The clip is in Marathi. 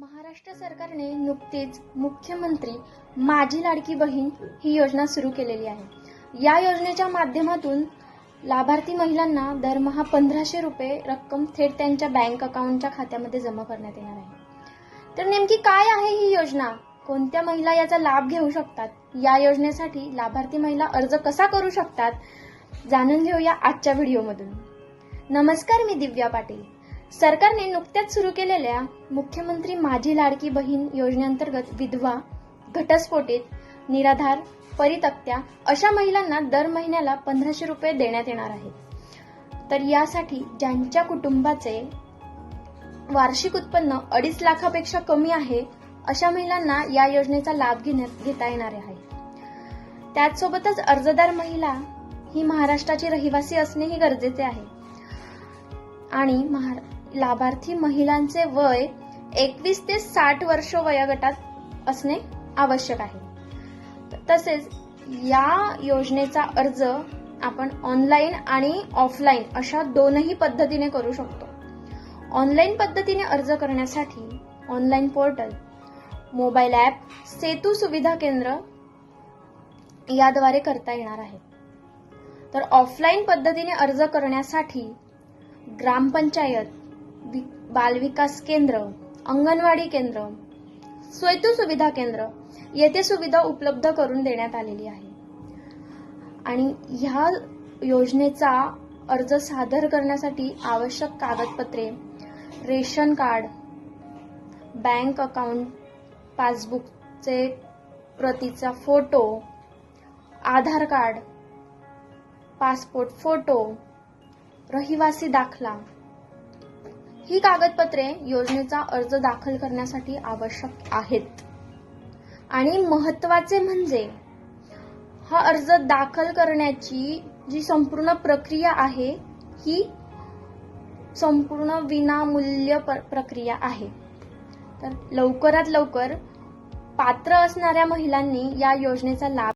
महाराष्ट्र सरकारने नुकतीच मुख्यमंत्री माझी लाडकी बहीण ही योजना सुरू केलेली आहे. या योजनेच्या माध्यमातून लाभार्थी महिलांना दरमहा पंधराशे रुपये रक्कम थेट त्यांच्या बँक अकाउंटच्या खात्यामध्ये जमा करण्यात येणार आहे. तर नेमकी काय आहे ही योजना? कोणत्या महिला याचा लाभ घेऊ शकतात? या योजनेसाठी लाभार्थी महिला अर्ज कसा करू शकतात? जाणून घेऊया आजच्या व्हिडिओमधून. नमस्कार मी दिव्या पाटील. सरकारने नुकत्याच सुरू केलेल्या मुख्यमंत्री माझी लाडकी बहीण योजनेअंतर्गत विधवा घटस्फोटित निराधार परितक्त्या अशा महिलांना दर महिन्याला पंधराशे रुपये देण्यात येणार आहेत. तर यासाठी ज्यांच्या कुटुंबाचे वार्षिक उत्पन्न अडीच लाखापेक्षा कमी आहे अशा महिलांना या योजनेचा लाभ घेण्यात घेता येणार आहे. त्याचसोबतच अर्जदार महिला ही महाराष्ट्राची रहिवासी असणेही गरजेचे आहे. आणि महारा लाभार्थी महिलांचे वय एकवीस ते साठ वर्ष वयोगटात असणे आवश्यक आहे. तसेच या योजनेचा अर्ज आपण ऑनलाईन आणि ऑफलाईन अशा दोनही पद्धतीने करू शकतो. ऑनलाईन पद्धतीने अर्ज करण्यासाठी online portal mobile app Setu सुविधा केंद्र याद्वारे करता येणार आहे. तर ऑफलाईन पद्धतीने अर्ज करण्यासाठी ग्रामपंचायत बालविकास केंद्र अंगणवाडी केंद्र स्वयतू सुविधा केंद्र येथे सुविधा उपलब्ध करून देण्यात आलेली आहे. आणि ह्या योजनेचा अर्ज सादर करण्यासाठी आवश्यक कागदपत्रे रेशन कार्ड बँक अकाउंट पासबुकचे प्रतीचा photo Aadhaar card passport photo रहिवासी दाखला ही कागदपत्रे योजनेचा अर्ज दाखल करण्यासाठी आवश्यक आहेत. आणि महत्त्वाचे म्हणजे हा अर्ज दाखल करण्याची जी संपूर्ण प्रक्रिया आहे ही संपूर्ण विनामूल्य प्रक्रिया आहे. तर लवकरात लवकर पात्र असणाऱ्या महिलांनी या योजनेचा लाभ